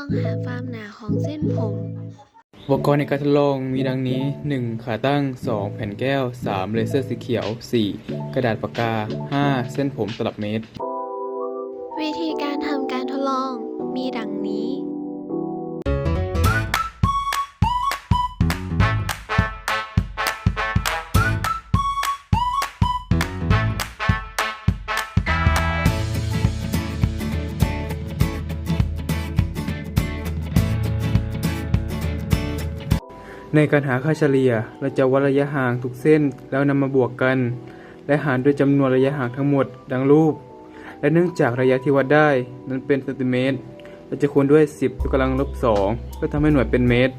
องหาความหนาของเส้นผม อุปกรณ์ในการทดลองมีดังนี้ 1. ขาตั้ง 2. แผ่นแก้ว 3. เลเซอร์สีเขียว 4. กระดาษปากกา 5. เส้นผมตลับเมตร วิธีการทำการทดลองมีดังนี้ ในการหาค่าเฉลี่ย เราจะวัดระยะห่างทุกเส้นแล้วนำมาบวกกัน และหารด้วยจำนวนระยะห่างทั้งหมดดังรูป และเนื่องจากระยะที่วัดได้นั้นเป็นเซนติเมตร เราจะคูณด้วย 10ยกกำลังลบ2ก็ทำให้หน่วยเป็นเมตร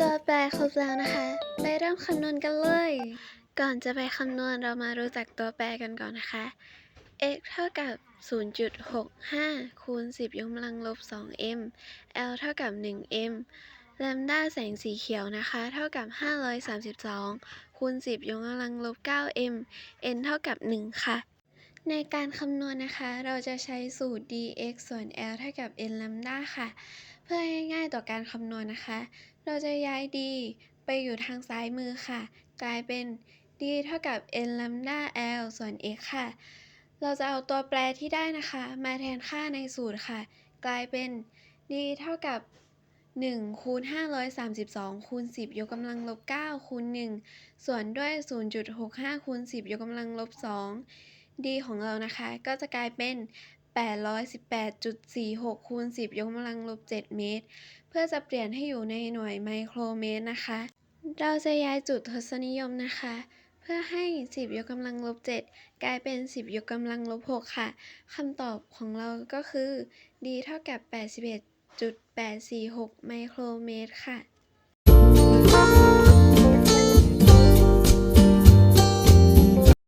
ตัวแปรครบแล้วนะคะ ไปเริ่มคำนวณกันเลย ก่อนจะไปคำนวณเรามารู้จักตัวแปรกันก่อนนะคะ x เท่ากับ 0.65คูณ10ยกกำลังลบ 2m l เท่ากับ 1m แลมด้าแสงสีเขียวนะคะ เท่ากับ 532 คูณ 10 ยกกำลังลบ 9m n เท่ากับ 1 ค่ะ ในการคำนวณนะคะ เราจะใช้สูตร dx ส่วน l เท่ากับ n แลมด้าค่ะ เพื่อให้ง่ายต่อการคำนวณนะคะ เราจะย้าย d ไปอยู่ทางซ้ายมือค่ะ กลายเป็น d เท่ากับ n lambda l ส่วน x ค่ะ เราจะเอาตัวแปรที่ได้นะคะ มาแทนค่าในสูตรค่ะ กลายเป็น d เท่ากับ 1คูณ532คูณ10ยกกำลังลบ9คูณ1ส่วนด้วย0.65คูณ10ยกกำลังลบ2 d ของเรานะคะ ก็จะกลายเป็น818.46คูณ10ยกกำลังลบ7เมตร เพื่อจะเปลี่ยนให้อยู่ในหน่วยไมโครเมตรนะคะ เราจะย้ายจุดทศนิยมนะคะ เพื่อให้ 10 ยกกำลังลบ 7 กลายเป็น 10 ยกกำลังลบ 6 ค่ะคำตอบของเราก็คือ d เท่ากับ 1.846 ไมโครเมตรค่ะ